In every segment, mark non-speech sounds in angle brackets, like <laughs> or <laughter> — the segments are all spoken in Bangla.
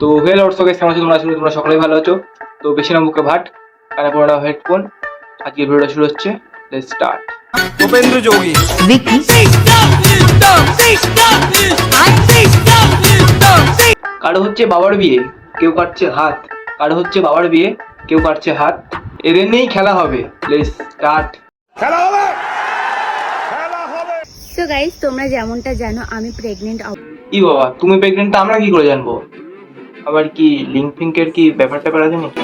তো হেল অর্থ গেছে আমার তোমরা? শুরু তোমরা সকলেই ভালো আছো। তো বেশি না মুখে ভাট কানে পড়া হেডফোন আজকে ভিডিওটা শুরু হচ্ছে লেটস স্টার্ট উপেন্দ্র যোগী ভিকি। কারও হচ্ছে বাবার বিয়ে কেউ কাটছে হাত। কারও হচ্ছে বাবার বিয়ে কেউ কাটছে হাত। এদের নিয়েই খেলা হবে। লেটস স্টার্ট খেলা হবে! তো গাইস তোমরা যেমনটা জানো আমি প্রেগনেন্ট ই বাবা তুমি প্রেগনেন্ট আমরা কি করে জানব? আবার কি লিঙ্ক ফিঙ্কের কি ব্যাপার ট্যাপার আছে নাকি?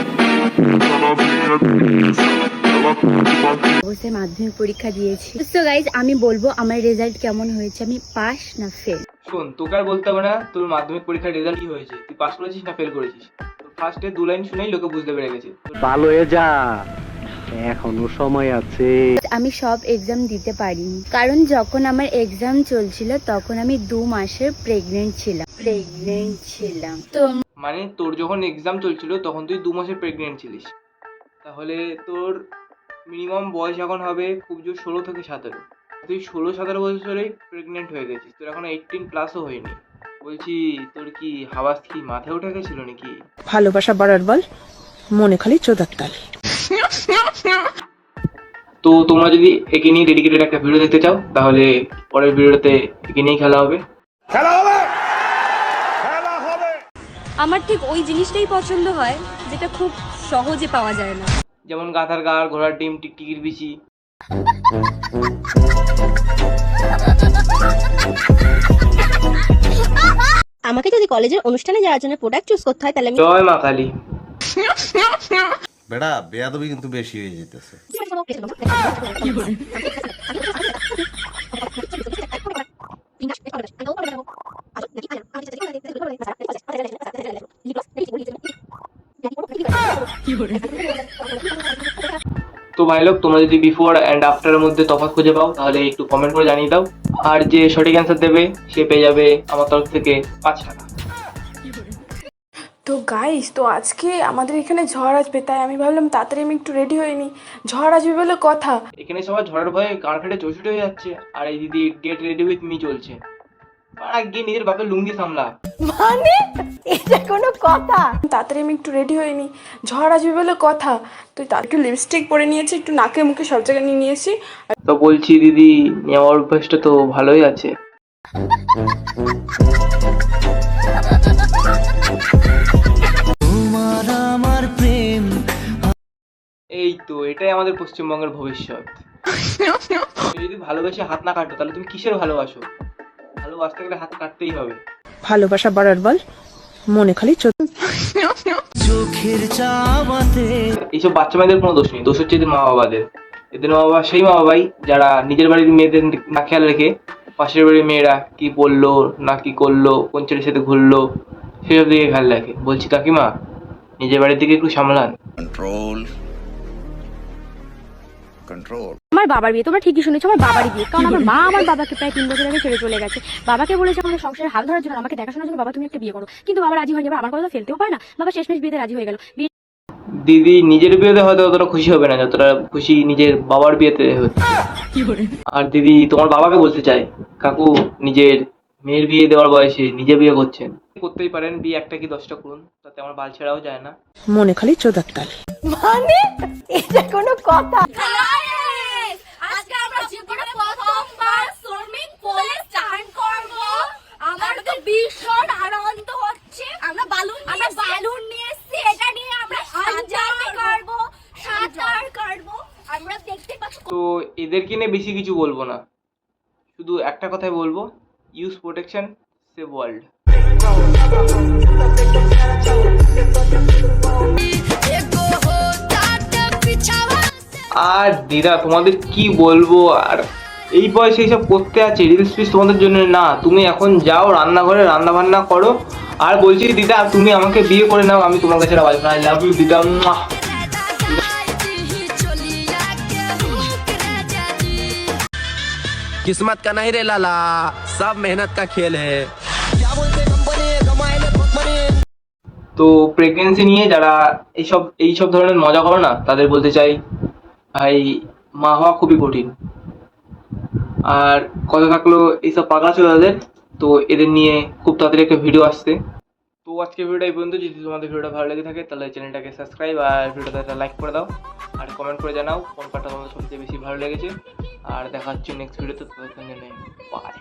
অবস্থায় মাধ্যমিক পরীক্ষা দিয়েছি। তো গাইজ আমি বলব আমার রেজাল্ট কেমন হয়েছে? আমি পাস না ফেল শোন তোকে আর বলতে হবে না তোর মাধ্যমিক পরীক্ষার রেজাল্ট কি হয়েছে। তুই পাস করেছিস না ফেল করেছিস? ফার্স্টে দু লাইন শুনেই লোকে বুঝতে পেরে গেছে। ভালো হয়ে যা। এখনও সময় আছে। আমি সব এক্সাম দিতে পারিনি। কারণ যখন আমার এক্সাম চলছিল তখন আমি দু মাসের প্রেগনেন্ট ছিলাম। প্রেগনেন্ট ছিলাম। তো মানে তোর যখন এক্সাম চলছিল তখন তুই দু মাসের প্রেগনেন্ট ছিলিস। তাহলে তোর মিনিমাম বয়স এখন হবে খুব জোর ষোলো থেকে সতেরো। তুই ষোলো সতেরো বছরেই প্রেগনেন্ট হয়ে গেছিস। তোর এখন এইটিন প্লাসও হয়নি। বলছি তোর কি হাওয়াস কি মাথায় উঠে গেছিল নাকি? ভালোবাসা বাড়ার বল মনে খালি চোদার তাল। তো তোমরা যদি একে নিয়ে ডেডিকেটেড একটা ভিডিও দেখতে চাও তাহলে পরের ভিডিওতে একে নিয়েই খেলা হবে? আমার ঠিক ওই জিনিসটাই পছন্দ হয় যেটা খুব সহজে পাওয়া যায় না। যেমন গাধার গাড় ঘোড়ার ডিম টিকটিকির বিচি। আমাকে যদি কলেজের অনুষ্ঠানে যাওয়ার জন্য প্রোডাক্ট চুজ করতে হয় তাহলে আমি জয় মা কালী বেটা বেয়াদবি কিন্তু বেশি হয়ে যেতেছে। <laughs> তো ভাই লোক তোমরা যদি বিফোর অ্যান্ড আফটারের মধ্যে তফাৎ খুঁজে পাও তাহলে একটু কমেন্ট করে জানিয়ে দাও। আর যে সঠিক অ্যান্সার দেবে সে পেয়ে যাবে আমার তরফ থেকে পাঁচ টাকা। তো গাইস তো আজকে আমাদের এখানে ঝড় আসবে তাই আমি ভাবলাম তাড়াতাড়ি আমি একটু রেডি হয়ে নিই। ঝড় আসবে বলে কথা। এখানে সবাই ঝড়ের ভয়ে গাড় ফেটে চৌষট্টি হয়ে যাচ্ছে আর এই দিদি গেট রেডি উইথ মি চলছে। আর গিয়ে নিজের বাপের লুঙ্গি সামলা। তাড়াতাড়ি আমি একটু রেডি নিই ঝড় আসবে বলে কথা। তো তার একটু লিপস্টিক পরে নিয়েছি একটু নাকে মুখে সব জায়গায় নিয়ে নিয়েছি তো বলছি দিদি অভ্যাসটা তো ভালোই আছে। এই তো এটাই আমাদের পশ্চিমবঙ্গের ভবিষ্যৎ। <laughs> তুমি যদি ভালোবেসে হাত না কাটো তাহলে তুমি কিসের ভালোবাসো? ভালোবাসতে গেলে হাত কাটতেই হবে। ভালোবাসা বাড়ার বল মনে খালি চোদার এইসব বাচ্চা মেয়েদের কোনো দোষ নেই দোষ হচ্ছে এদের মা বাবাদের এদের মা বাবা সেই মা বাবাই যারা নিজের বাড়ির মেয়েদের না খেয়াল রেখে পাশের বাড়ির মেয়েরা কি বলল না কি করল কোন ছেলের সাথে ঘুরলো সেসব দিকে খেয়াল রাখে। বলছি কাকিমা নিজের বাড়ির দিকে একটু সামলান। কন্ট্রোল কন্ট্রোল আমার বাবার বিয়ে তোমরা ঠিকই শুনেছো আমার বাবারই বিয়ে। কারণ আমার মা আমার বাবাকে প্রায় তিন বছর আগে ছেড়ে চলে গেছে। বাবাকে বলেছে আমাদের সংসারের হাল ধরার জন্য আমাকে দেখাশোনার জন্য বাবা তুমি একটা বিয়ে করো। কিন্তু বাবা রাজি হয়ে যাবে আমার কথা ফেলতেও পারে না। বাবা শেষমেশ বিয়েতে রাজি হয়ে গেল। দিদি নিজের বিয়েতে হয়তো অতটা খুশি হবে না যতটা খুশি নিজের বাবার বিয়েতে হচ্ছে আর দিদি তোমার বাবাকে বলতে চাই। কাকু নিজের মেয়ের বিয়ে দেওয়ার বয়সে নিজে বিয়ে করছেন। করতেই পারেন বিয়ে একটা কি দশটা করুন তাতে আমার বাল ছেড়াও যায় না। মনে খালি চোদার তাল। আজকে আমরা জীবনে প্রথমবার সুইমিং পুলে চান করব আমার তো ভীষণ আনন্দ হচ্ছে আমরা বালুন আমরা বালুন নিয়ে এসেছি এটা নিয়ে আমরা সাঁতার করব সাঁতার করব আমরা দেখতে পাচ্ছি তো এদেরকে নিয়ে বেশি কিছু বলব না। শুধু একটা কথাই বলব ইউজ প্রোটেকশন সেভ ওয়ার্ল্ড আর দিদা, তোমাদের কি বলব? আর এই বয়সে এইসব করতে আছে রিলস ফিস তোমাদের জন্য না। তুমি এখন যাও, রান্নাঘরে রান্না বান্না করো। আর বলছি দিদা, তুমি আমাকে বিয়ে করে নাও, আমি তোমার কাছে আই লাভ ইউ দিদা। किस्मत का नहीं रे लाला सब मेहनत का खेल है তো প্রেগনেন্সি নিয়ে যারা এইসব এইসব ধরনের মজা করো না তাদের বলতে চাই ভাই মা হওয়া খুবই কঠিন আর কথা থাকলো এইসব পাগলা ছিল তাদের তো এদের নিয়ে খুব তাড়াতাড়ি একটা ভিডিও আসছে তো আজকে ভিডিওটা এই পর্যন্ত যদি তোমাদের ভিডিওটা ভালো লেগে থাকে তাহলে চ্যানেলটাকে সাবস্ক্রাইব আর ভিডিওটা একটা লাইক করে দাও আর কমেন্ট করে জানাও কোন পার্টটা তোমাদের সবচেয়ে বেশি ভালো লেগেছে আর দেখাচ্ছি নেক্সট ভিডিওতে ততক্ষণ নেই বাই